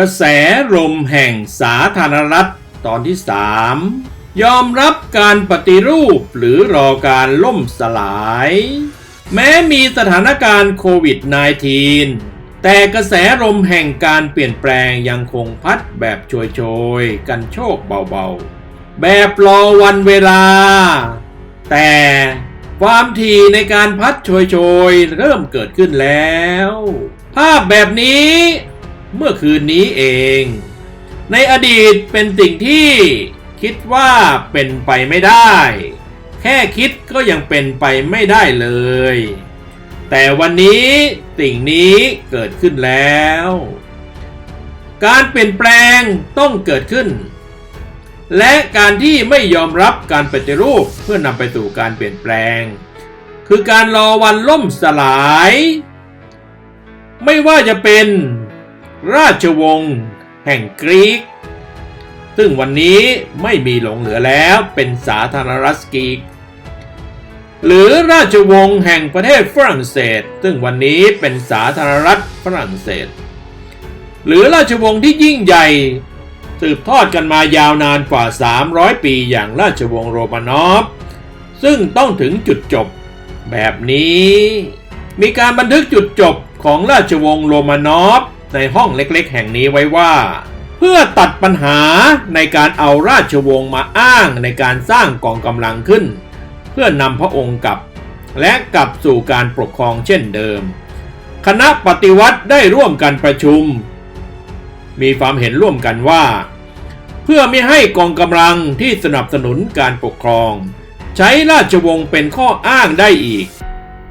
กระแสลมแห่งสาธารณรัฐตอนที่ 3 ยอมรับการปฏิรูปหรือรอการล่มสลาย แม้มีสถานการณ์โควิด -19 แต่กระแสลมแห่งการเปลี่ยนแปลงยังคงพัดแบบโชยๆ กันโชคเบาๆ แบบรอวันเวลา แต่ความถี่ในการพัดโชยๆ เริ่มเกิดขึ้นแล้ว ภาพแบบนี้ เมื่อคืนนี้เอง ในอดีตเป็นสิ่งที่คิดว่าเป็นไปไม่ได้ แค่คิดก็ยังเป็นไปไม่ได้เลย แต่วันนี้สิ่งนี้เกิดขึ้นแล้ว การเปลี่ยนแปลงต้องเกิดขึ้น และการที่ไม่ยอมรับการปฏิรูปเพื่อนำไปสู่การเปลี่ยนแปลง คือการรอวันล่มสลาย ไม่ว่าจะเป็น ราชวงศ์แห่งกรีก ซึ่งวันนี้ไม่มีหลงเหลือแล้วเป็นสาธารณรัฐกรีก หรือราชวงศ์แห่งประเทศฝรั่งเศส ซึ่งวันนี้เป็นสาธารณรัฐฝรั่งเศส หรือราชวงศ์ที่ยิ่งใหญ่สืบทอดกันมายาวนานกว่า 300 ปีอย่างราชวงศ์โรมานอฟ ซึ่งต้องถึงจุดจบ แบบนี้ มีการบันทึกจุดจบของราชวงศ์โรมานอฟ ในห้องเล็กๆ แห่งนี้ไว้ว่า เพื่อตัดปัญหาในการเอาราชวงศ์มาอ้างในการสร้างกองกำลังขึ้น เพื่อนำพระองค์กลับ และกลับสู่การปกครองเช่นเดิม คณะปฏิวัติได้ร่วมกันประชุม มีความเห็นร่วมกันว่า เพื่อไม่ให้กองกำลังที่สนับสนุนการปกครอง ใช้ราชวงศ์เป็นข้ออ้างได้อีก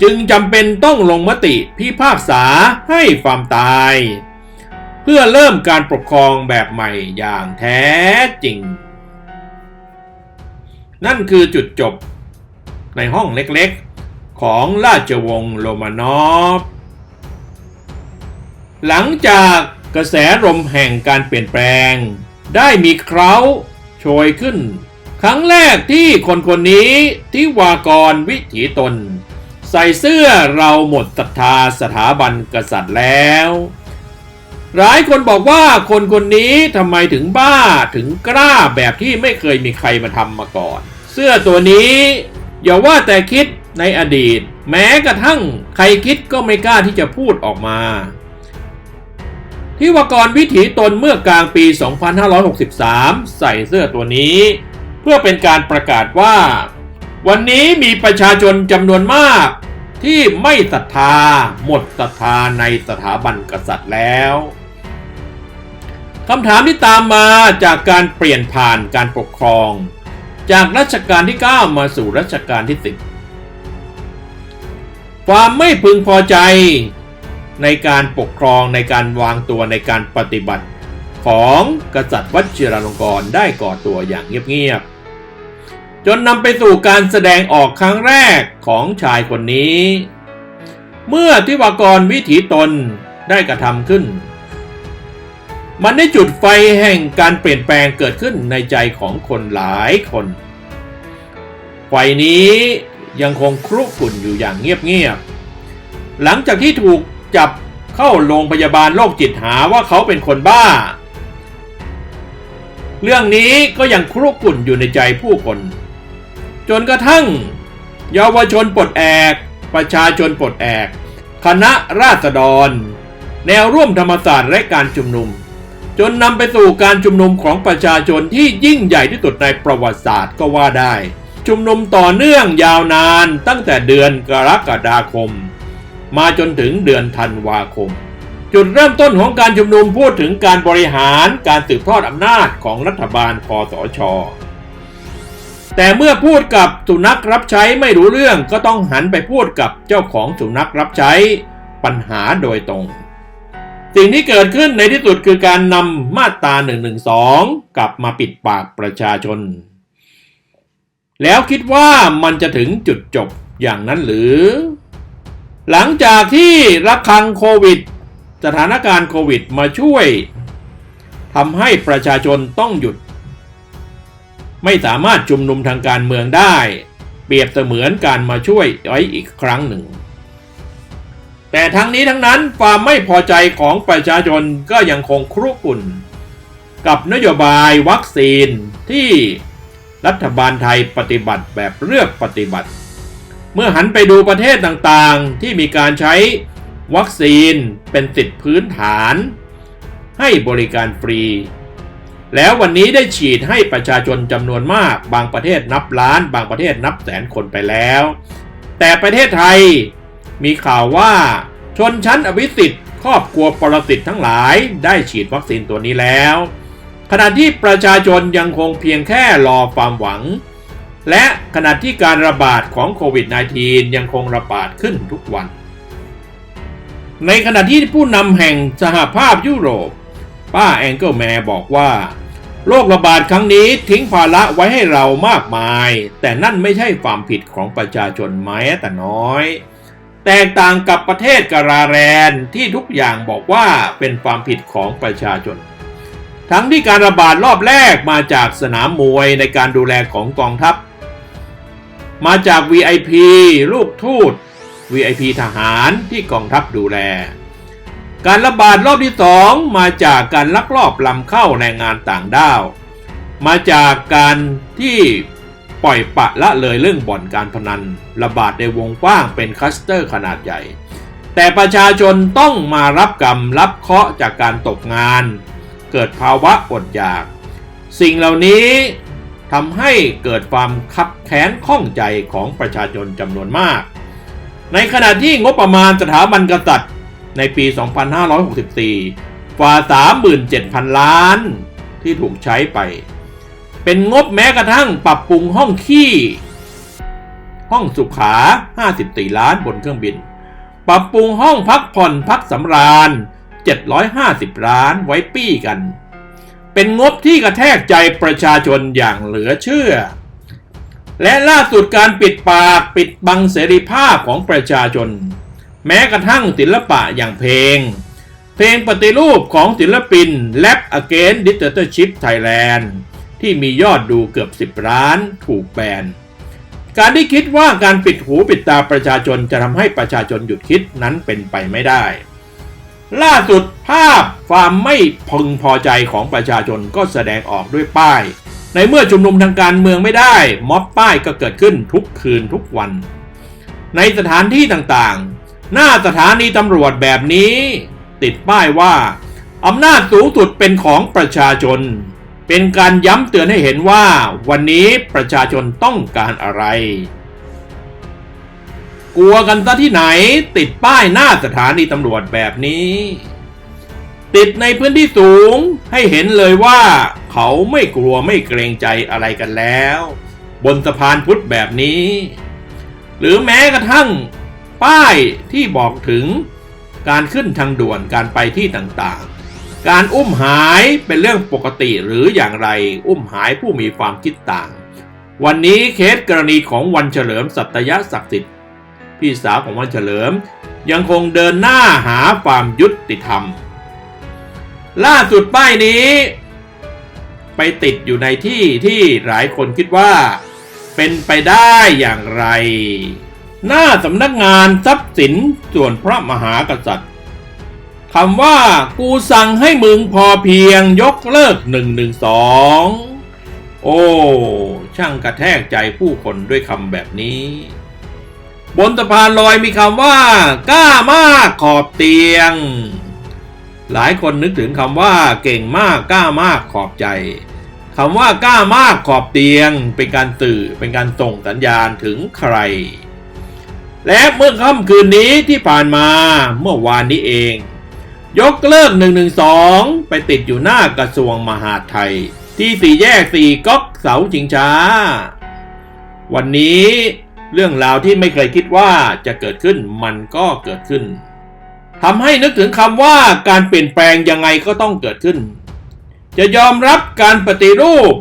จึงจำเป็นต้องลงมติพิพากษาให้ความตาย เพื่อเริ่มการปกครองแบบใหม่อย่างแท้จริง นั่นคือจุดจบในห้องเล็กๆ ของราชวงศ์โรมานอฟ หลังจากกระแสลมแห่งการเปลี่ยนแปลง ได้มีเคราโชยขึ้น ครั้งแรกที่คนคนนี้ที่วากรวิถีตน ใส่เสื้อเราหมดศรัทธาสถาบันกษัตริย์แล้ว หลายคนบอกว่าคนคนนี้ทำไมถึงบ้าถึงกล้าแบบที่ไม่เคยมีใครมาทำมาก่อน เสื้อตัวนี้อย่าว่าแต่คิดในอดีต แม้กระทั่งใครคิดก็ไม่กล้าที่จะพูดออกมา ที่วากรวิถีตนเมื่อกลางปี 2563 ใส่เสื้อตัวนี้ เพื่อเป็นการประกาศว่า วันนี้มีประชาชนจำนวนมากที่ไม่ศรัทธา หมดศรัทธาในสถาบันกษัตริย์แล้ว คำถามที่ตามมาจากการเปลี่ยนผ่านการปกครอง จากรัชกาลที่ 9 มาสู่รัชกาลที่ 10 ความไม่พึงพอใจในการปกครองในการวางตัวในการปฏิบัติ ของกษัตริย์วัชิรลงกรณ์ได้ก่อตัวอย่างเงียบๆ จนนำไปสู่การแสดงออกครั้งแรกของชายคนนี้ เมื่อทิวากรวิถีตนได้กระทำขึ้น มันได้จุดไฟแห่งการเปลี่ยนแปลงเกิดขึ้นในใจของคนหลายคน ไฟนี้ยังคงครุกรุ่นอยู่อย่างเงียบๆ หลังจากที่ถูกจับเข้าโรงพยาบาลโรคจิตหาว่าเขาเป็นคนบ้า เรื่องนี้ก็ยังครุกรุ่นอยู่ในใจผู้คน จนกระทั่ง เยาวชนปลดแอก ประชาชนปลดแอก คณะราษฎร แนวร่วมธรรมศาสตร์และการชุมนุม จนนำไปสู่การชุมนุมของประชาชนที่ยิ่งใหญ่ที่สุดในประวัติศาสตร์ก็ว่าได้ ชุมนุมต่อเนื่องยาวนานตั้งแต่เดือนกรกฎาคม มาจนถึงเดือนธันวาคม จุดเริ่มต้นของการชุมนุมพูดถึงการบริหารการสืบทอดอำนาจของรัฐบาลคอสชแต่เมื่อพูดกับสุนัขรับใช้ไม่รู้เรื่องก็ต้องหันไปพูดกับเจ้าของสุนัขรับใช้ปัญหาโดยตรง สิ่งที่เกิดขึ้นในที่สุดคือการนำมาตรา112กลับมาปิดปากประชาชน แล้วคิดว่ามันจะถึงจุดจบอย่างนั้นหรือ หลังจากที่ระคังโควิด สถานการณ์โควิดมาช่วยทำให้ประชาชนต้องหยุด ไม่สามารถชุมนุมทางการเมืองได้ เปรียบเสมือนการมาช่วยไว้อีกครั้งหนึ่ง แต่ทั้งนี้ทั้งนั้นความไม่พอใจของประชาชนก็ยังคงครุกุ่น กับนโยบายวัคซีนที่รัฐบาลไทยปฏิบัติแบบเลือกปฏิบัติ เมื่อหันไปดูประเทศต่างๆ ที่มีการใช้วัคซีนเป็นสิทธิพื้นฐาน ให้บริการฟรี แล้ววันนี้ได้ฉีดให้ประชาชนจำนวนมาก บางประเทศนับล้าน บางประเทศนับแสนคนไปแล้ว แต่ประเทศไทย มีข่าวว่าชนชั้นอภิสิทธิ์ครอบครัวปรสิตทั้งหลายได้ฉีดวัคซีนตัวนี้แล้ว ขณะที่ประชาชนยังคงเพียงแค่รอความหวัง และขณะที่การระบาดของโควิด -19 ยังคงระบาดขึ้นทุกวัน ในขณะที่ผู้นำแห่งสหภาพยุโรป ป้าแองเกิลแมร์บอกว่าโรคระบาดครั้งนี้ทิ้งภาระไว้ให้เรามากมาย แต่นั่นไม่ใช่ความผิดของประชาชนแม้แต่น้อย แตกต่างกับประเทศการาแรนที่ทุกอย่างบอกว่าเป็นความผิดของประชาชน ทั้งที่การระบาดรอบแรกมาจากสนามมวยในการดูแลของกองทัพ มาจาก VIP ลูกทูต VIP ทหารที่กองทัพดูแล การระบาดรอบที่สองมาจากการลักลอบลำเข้าแรงงานต่างด้าว มาจากการที่ ปล่อยปะละเลยเรื่องบ่อนการพนัน ระบาดในวงกว้างเป็นคลัสเตอร์ขนาดใหญ่ แต่ประชาชนต้องมารับกรรมรับเคราะห์จากการตกงาน เกิดภาวะอดอยาก สิ่งเหล่านี้ทำให้เกิดความคับแค้นข้องใจของประชาชนจำนวนมาก ในขณะที่งบประมาณสถาบันกษัตริย์ในปี 2564กว่า 37,000 ล้านที่ถูกใช้ไป เป็นงบแม้กระทั่งปรับปรุงห้องขี้ ห้องสุขา 54 ล้านบนเครื่องบิน ปรับปรุงห้องพักผ่อนพักสำราญ 750 ล้านไว้ปี้กัน เป็นงบที่กระแทกใจประชาชนอย่างเหลือเชื่อ และล่าสุดการปิดปากปิดบังเสรีภาพของประชาชน แม้กระทั่งศิลปะอย่างเพลง เพลงปฏิรูปของศิลปิน Lab Against Dictatorship Thailand ที่มียอดดูเกือบ 10 ล้านถูกแบน การที่คิดว่าการปิดหูปิดตาประชาชนจะทำให้ประชาชนหยุดคิดนั้นเป็นไปไม่ได้ ล่าสุดภาพความไม่พึงพอใจของประชาชนก็แสดงออกด้วยป้าย ในเมื่อชุมนุมทางการเมืองไม่ได้ ม็อบป้ายก็เกิดขึ้นทุกคืนทุกวัน ในสถานที่ต่างๆ หน้าสถานีตำรวจแบบนี้ ติดป้ายว่าอำนาจสูงสุดเป็นของประชาชน เป็นการย้ำเตือนให้เห็นว่าวันนี้ประชาชนต้องการอะไร กลัวกันซะที่ไหนติดป้ายหน้าสถานีตำรวจแบบนี้ ติดในพื้นที่สูงให้เห็นเลยว่า เขาไม่กลัวไม่เกรงใจอะไรกันแล้ว บนสะพานพุทธแบบนี้ หรือแม้กระทั่ง ป้ายที่บอกถึงการขึ้นทางด่วนการไปที่ต่าง การอุ้มหายเป็นเรื่องปกติหรืออย่างไร อุ้มหายผู้มีความคิดต่าง วันนี้เคสกรณีของวันเฉลิมสัตยศักดิ์สิทธิ์พี่สาวของวันเฉลิม ยังคงเดินหน้าหาความยุติธรรม ล่าสุดป้ายนี้ ไปติดอยู่ในที่ที่หลายคนคิดว่า เป็นไปได้อย่างไร หน้าสำนักงานทรัพย์สินส่วนพระมหากษัตริย์ คำว่า กูสั่งให้มึงพอเพียงยกเลิกหนึ่งหนึ่งสองโอ้ ช่างกระแทกใจผู้คนด้วยคำแบบนี้ บนสะพานลอยมีคำว่า กล้ามากขอบเตียง หลายคนนึกถึงคำว่า เก่งมากกล้ามากขอบใจคำว่ากล้ามากขอบเตียงเป็นการสื่อเป็นการส่งสัญญาณถึงใคร และเมื่อค่ำคืนนี้ที่ผ่านมาเมื่อวานนี้เอง ยกเลิก 112 ไปติดอยู่หน้ากระทรวงมหาดไทย ที่สี่แยกสี่ก๊อกเสาจิงช้า วันนี้เรื่องราวที่ไม่เคยคิดว่าจะเกิดขึ้นมันก็เกิดขึ้นทำให้นึกถึงคำว่าการเปลี่ยนแปลงยังไงก็ต้องเกิดขึ้น จะยอมรับการปฏิรูป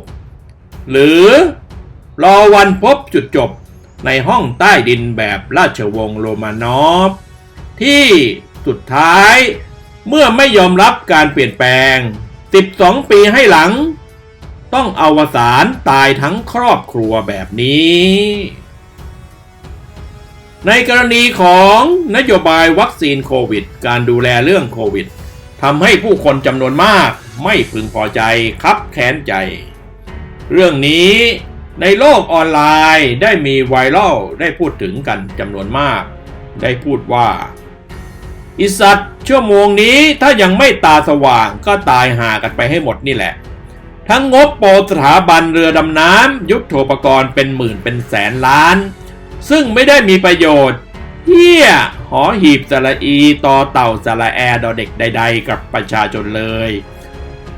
หรือรอวันพบจุดจบในห้องใต้ดินแบบราชวงศ์โรมานอฟที่สุดท้าย เมื่อไม่ยอมรับการเปลี่ยนแปลง 12 ปีให้หลัง ต้องอวสานตายทั้งครอบครัวแบบนี้ ในกรณีของนโยบายวัคซีนโควิด การดูแลเรื่องโควิดทำให้ผู้คนจำนวนมากไม่พึงพอใจคับแค้นใจ เรื่องนี้ในโลกออนไลน์ได้มีไวรัลได้พูดถึงกันจำนวนมาก ได้พูดว่า อิสัตว์ชั่วโมงนี้ถ้ายังไม่ตาสว่างก็ตายหากันไปให้หมดนี่แหละ ทั้งงบโปรสถาบันเรือดำน้ำยุทโธปกรณ์เป็นหมื่นเป็นแสนล้าน ซึ่งไม่ได้มีประโยชน์เฮียหอหีบสระอีต่อเต่าสระแอดอเด็กใด ๆ กับประชาชนเลย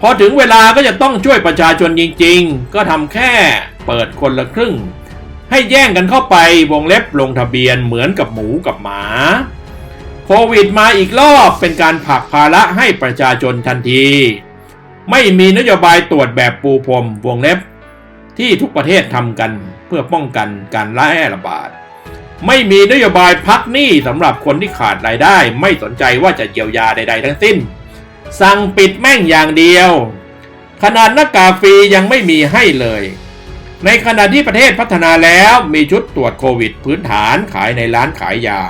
พอถึงเวลาก็จะต้องช่วยประชาชนจริง ๆ ก็ทำแค่เปิดคนละครึ่ง ให้แย่งกันเข้าไปวงเล็บลงทะเบียนเหมือนกับหมูกับหมา โควิดมาอีกรอบเป็นการผลักภาระให้ประชาชนทันที ไม่มีนโยบายตรวจแบบปูพรมวงเล็บ ที่ทุกประเทศทำกันเพื่อป้องกันการแพร่ระบาด ไม่มีนโยบายพักหนี้สำหรับคนที่ขาดรายได้ ไม่สนใจว่าจะเยียวยาใด ๆ ทั้งสิ้น สั่งปิดแม่งอย่างเดียว ขนาดหน้ากากฟรียังไม่มีให้เลย ในขณะที่ประเทศพัฒนาแล้วมีชุดตรวจโควิด พื้นฐานขายในร้านขายยา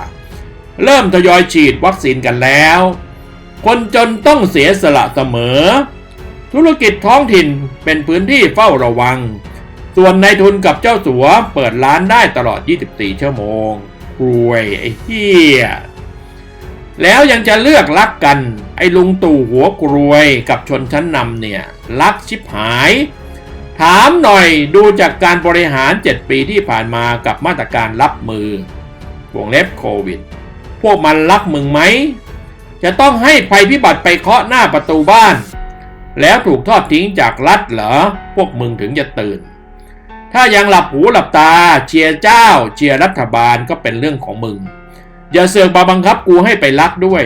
เริ่มทยอยฉีดวัคซีนกันแล้ว คนจนต้องเสียสละเสมอ ธุรกิจท้องถิ่นเป็นพื้นที่เฝ้าระวัง ส่วนนายทุนกับเจ้าสัวเปิดร้านได้ตลอด 24 ชั่วโมงรวยไอ้เหี้ยแล้วยังจะเลือกรักกัน ไอ้ลุงตู่หัวกรวยกับชนชั้นนำเนี่ย รักชิบหาย ถามหน่อยดูจากการบริหาร 7 ปีที่ผ่านมากับมาตรการรับมือวงเล็บโควิด พวกมันรักมึงไหม จะต้องให้ภัยพิบัติไปเคาะหน้าประตูบ้าน แล้วถูกทอดทิ้งจากรัฐเหรอ พวกมึงถึงจะตื่น ถ้ายังหลับหูหลับตา เชียร์เจ้า เชียร์รัฐบาลก็เป็นเรื่องของมึง อย่าเสือกมาบังคับกูให้ไปรักด้วย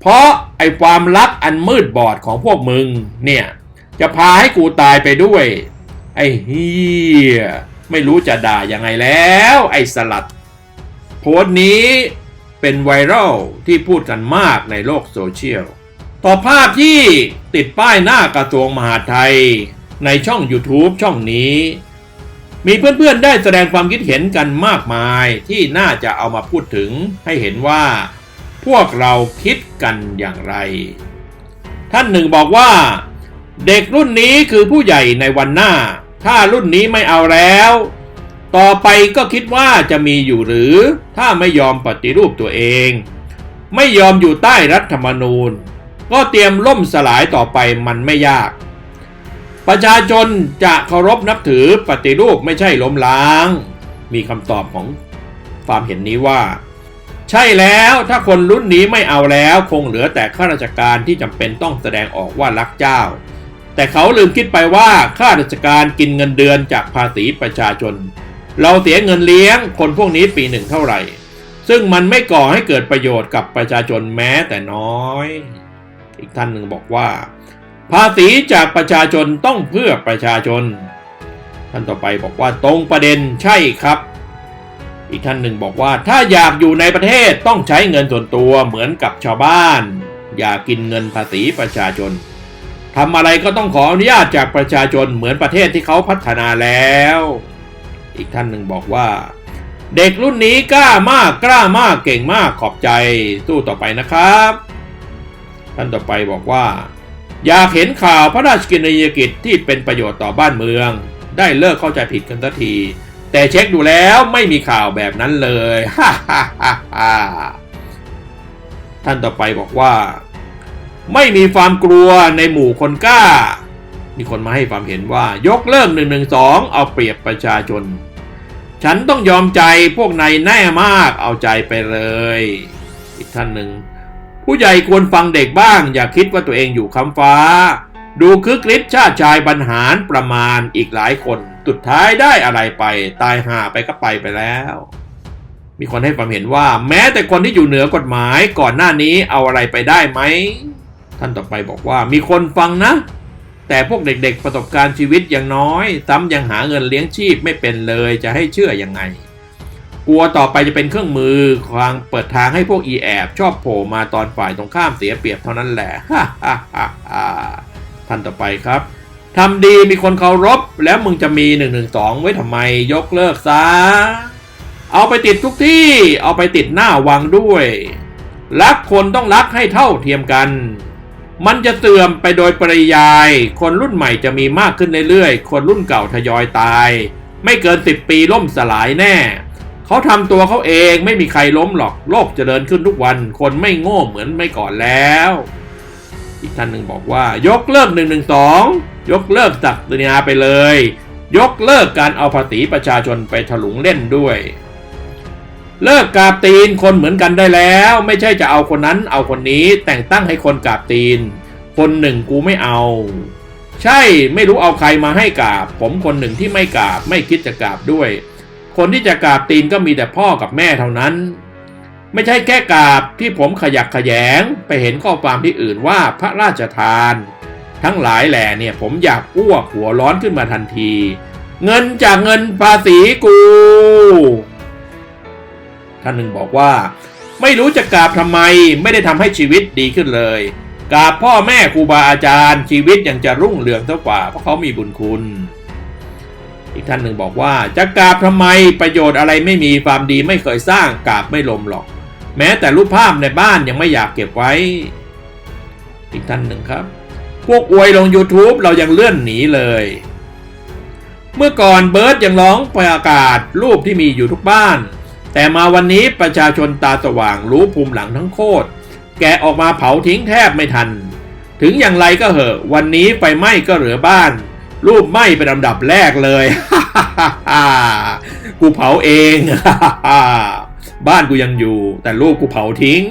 เพราะไอ้ความรักอันมืดบอดของพวกมึงเนี่ยจะพาให้กูตายไปด้วย ไอ้เฮียไม่รู้จะด่ายังไงแล้ว ไอ้สลัด โพสต์นี้ เป็นไวรัลที่พูดกันมากในโลกโซเชียล ต่อภาพที่ติดป้ายหน้ากระทรวงมหาดไทย ในช่อง YouTube ช่องนี้ มีเพื่อนๆได้แสดงความคิดเห็นกันมากมายที่น่าจะเอามาพูดถึงให้เห็นว่า พวกเราคิดกันอย่างไร ท่านหนึ่งบอกว่า เด็กรุ่นนี้คือผู้ใหญ่ในวันหน้า ถ้ารุ่นนี้ไม่เอาแล้ว ต่อไปก็คิดว่าจะมีอยู่หรือถ้าไม่ยอมปฏิรูปตัวเอง ไม่ยอมอยู่ใต้รัฐธรรมนูญ ก็เตรียมล่มสลายต่อไปมันไม่ยาก ประชาชนจะเคารพนับถือปฏิรูปไม่ใช่ล้มล้าง มีคำตอบของความเห็นนี้ว่า ใช่แล้วถ้าคนรุ่นนี้ไม่เอาแล้วคงเหลือแต่ข้าราชการที่จำเป็นต้องแสดงออกว่ารักเจ้า แต่เขาลืมคิดไปว่าข้าราชการกินเงินเดือนจากภาษีประชาชน เราเสียเงินเลี้ยงคนพวกนี้ปีหนึ่งเท่าไหร่ ซึ่งมันไม่ก่อให้เกิดประโยชน์กับประชาชนแม้แต่น้อย อีกท่านหนึ่งบอกว่า ภาษีจากประชาชนต้องเพื่อประชาชน ท่านต่อไปบอกว่าตรงประเด็นใช่ครับ อีกท่านหนึ่งบอกว่าถ้าอยากอยู่ในประเทศต้องใช้เงินส่วนตัวเหมือนกับชาวบ้าน อย่ากินเงินภาษีประชาชนทำอะไรก็ต้องขออนุญาตจากประชาชนเหมือนประเทศที่เขาพัฒนาแล้ว อีกท่านหนึ่งบอกว่า เด็กรุ่นนี้กล้ามากกล้ามากเก่งมากขอบใจสู้ต่อไปนะครับ ท่านต่อไปบอกว่า อยากเห็นข่าวพระราชกิจยกิจที่เป็นประโยชน์ต่อบ้านเมือง ได้เลิกเข้าใจผิดกันสักที แต่เช็คดูแล้วไม่มีข่าวแบบนั้นเลยฮ่าฮ่าฮ่าฮ่าท่านต่อไปบอกว่า ไม่มีความกลัวในหมู่คนกล้า มีคนมาให้ความเห็นว่ายกเลิก1นึเอาเปรียบประชาชน ฉันต้องยอมใจพวกนายแน่มากเอาใจไปเลย อีกท่านหนึ่ง ผู้ใหญ่ควรฟังเด็กบ้าง อย่าคิดว่าตัวเองอยู่คำฟ้า ดูคึกฤทธิ์ชาติชายบรรหารประมาณอีกหลายคนสุดท้ายได้อะไรไป ตายห่าไปก็ไปไปแล้ว มีคนให้ความเห็นว่า แม้แต่คนที่อยู่เหนือกฎหมายก่อนหน้านี้เอาอะไรไปได้ไหมท่านต่อไปบอกว่ามีคนฟังนะ แต่พวกเด็กๆประสบการณ์ชีวิตยังน้อย ซ้ำยังหาเงินเลี้ยงชีพไม่เป็นเลยจะให้เชื่อยังไง กลัวต่อไปจะเป็นเครื่องมือควางเปิดทางให้พวกอีแอบชอบโผล่มาตอนฝ่ายตรงข้ามเสียเปรียบเท่านั้นแหละฮ่าฮ่าฮ่าฮ่าท่านต่อไปครับทำดีมีคนเคารพ แล้วมึงจะมี1นึไว้ทำไมยกเลิกซะ เอาไปติดทุกที่ เอาไปติดหน้าวังด้วย รักคนต้องรักให้เท่าเทียมกัน มันจะเสื่อมไปโดยปริยาย คนรุ่นใหม่จะมีมากขึ้นเรื่อยๆ คนรุ่นเก่าทยอยตาย ไม่เกินสิบปีล่มสลายแน่ เขาทำตัวเขาเองไม่มีใครล้มหรอก โลกเจริญขึ้นทุกวัน คนไม่โง่เหมือนไม่ก่อนแล้ว อีกท่านหนึ่งบอกว่า ยกเลิกหนึ่งหนึ่งสองยกเลิกศักดินาไปเลย ยกเลิกการเอาภาษีประชาชนไปถลุงเล่นด้วย เลิกกาบตีนคนเหมือนกันได้แล้ว ไม่ใช่จะเอาคนนั้นเอาคนนี้แต่งตั้งให้คนกาบตีน คนหนึ่งกูไม่เอา ใช่ไม่รู้เอาใครมาให้กาบ ผมคนหนึ่งที่ไม่กาบไม่คิดจะกาบด้วย คนที่จะกาบตีนก็มีแต่พ่อกับแม่เท่านั้น ไม่ใช่แค่กาบที่ผมขยักขยงไปเห็นข้อความที่อื่นว่าพระราชทาน ทั้งหลายแหล่เนี่ยผมอยากอ้วกหัวร้อนขึ้นมาทันที เงินจากเงินภาษีกู ท่านหนึ่งบอกว่า ไม่รู้จะกราบทำไมไม่ได้ทำให้ชีวิตดีขึ้นเลยกราบพ่อแม่ครูบาอาจารย์ ชีวิตยังจะรุ่งเรืองเท่ากว่าเพราะเขามีบุญคุณ อีกท่านหนึ่งบอกว่าจะกราบทำไมประโยชน์อะไรไม่มีความดีไม่เคยสร้างกราบไม่ลมหรอก แม้แต่รูปภาพในบ้านยังไม่อยากเก็บไว้ อีกท่านหนึ่งครับ พวกอวยลง YouTube เรายังเลื่อนหนีเลย เมื่อก่อนเบิร์ดยังร้องประกาศรูปที่มีอยู่ทุกบ้าน แต่มาวันนี้ประชาชนตาสว่างรู้ภูมิหลังทั้งโคตรแกะออกมาเผาทิ้งแทบไม่ทัน ถึงอย่างไรก็เหอะ วันนี้ไฟไหม้ก็เหลือบ้าน รูปไหม้เป็นลำดับแรกเลย กูเผาเอง บ้านกูยังอยู่ แต่รูปกูเผาทิ้ง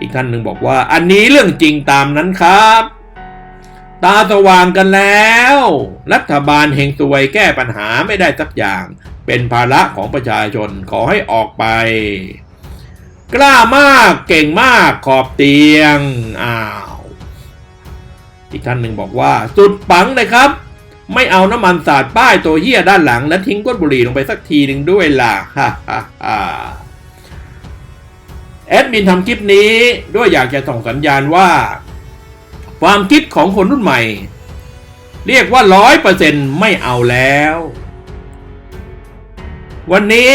อีกท่านหนึ่งบอกว่า อันนี้เรื่องจริงตามนั้นครับ ตาสว่างกันแล้ว รัฐบาลเฮงซวยแก้ปัญหาไม่ได้สักอย่าง เป็นภาระของประชาชนขอให้ออกไป กล้ามากเก่งมากขอบเตียงอ้าวอีกท่านหนึ่งบอกว่า สุดปังเลยครับ ไม่เอาน้ำมันสาดป้ายตัวเฮี้ยด้านหลัง และทิ้งก้นบุหรี่ลงไปสักทีหนึ่งด้วยล่ะฮ่าฮ่าฮ่าแอดมินทำคลิปนี้ด้วยอยากจะส่งสัญญาณว่า ความคิดของคนรุ่นใหม่ เรียกว่าร้อยเปอร์เซ็นไม่เอาแล้ว วันนี้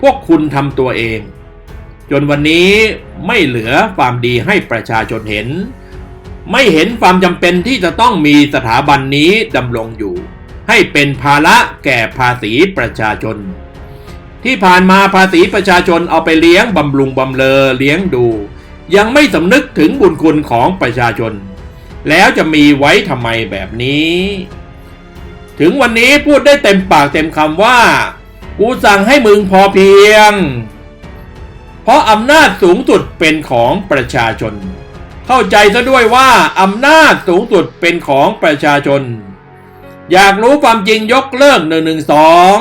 พวกคุณทำตัวเอง จนวันนี้ไม่เหลือความดีให้ประชาชนเห็น ไม่เห็นความจำเป็นที่จะต้องมีสถาบันนี้ดำรงอยู่ ให้เป็นภาระแก่ภาษีประชาชน ที่ผ่านมาภาษีประชาชนเอาไปเลี้ยงบำรุงบำเลอเลี้ยงดู ยังไม่สำนึกถึงบุญคุณของประชาชน แล้วจะมีไว้ทำไมแบบนี้ ถึงวันนี้พูดได้เต็มปากเต็มคำว่า กูสั่งให้มึงพอเพียง เพราะอำนาจสูงสุดเป็นของประชาชน เข้าใจซะด้วยว่าอำนาจสูงสุดเป็นของประชาชน อยากรู้ความจริงยกเลิกหนึ่งหนึ่งสอง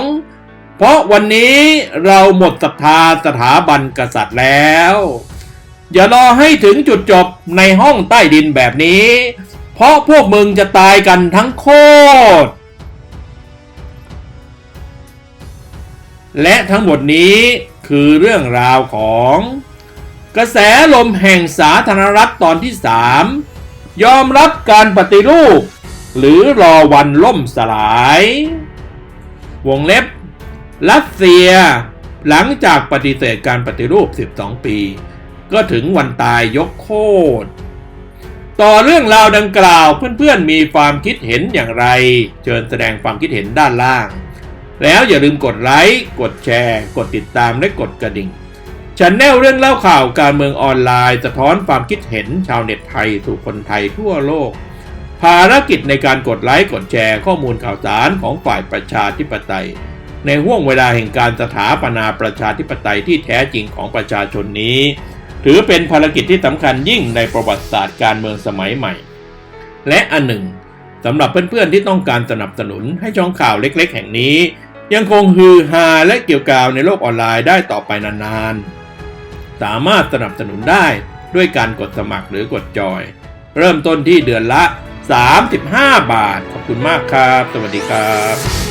เพราะวันนี้เราหมดศรัทธาสถาบันกษัตริย์แล้ว อย่ารอให้ถึงจุดจบในห้องใต้ดินแบบนี้ เพราะพวกมึงจะตายกันทั้งโคตร และทั้งหมดนี้คือเรื่องราวของ กระแสลมแห่งสาธารณรัฐตอนที่ 3 ยอมรับการปฏิรูป หรือรอวันล่มสลาย วงเล็บ รัสเซีย หลังจากปฏิเสธการปฏิรูป 12 ปี ก็ถึงวันตายยกโคตรต่อเรื่องราวดังกล่าวเพื่อนๆมีความคิดเห็นอย่างไร เชิญแสดงความคิดเห็นด้านล่าง แล้วอย่าลืมกดไลค์ กดแชร์ กดติดตามและกดกระดิ่งชันแนลเรื่องเล่าข่าวการเมืองออนไลน์สะท้อนความคิดเห็นชาวเน็ตไทยสู่คนไทยทั่วโลก ภารกิจในการกดไลค์กดแชร์ข้อมูลข่าวสารของฝ่ายประชาธิปไตย ในห่วงเวลาแห่งการสถาปนาประชาธิปไตยที่แท้จริงของประชาชนนี้ ถือเป็นภารกิจที่สำคัญยิ่งในประวัติศาสตร์การเมืองสมัยใหม่ และอันหนึ่งสำหรับเพื่อนๆที่ต้องการสนับสนุนให้ช่องข่าวเล็ก ๆ แห่งนี้ ยังคงฮือฮาและเกี่ยวกาวในโลกออนไลน์ได้ต่อไปนานๆ สามารถสนับสนุนได้ด้วยการกดสมัครหรือกดจอย เริ่มต้นที่เดือนละ 35 บาท ขอบคุณมากครับ สวัสดีครับ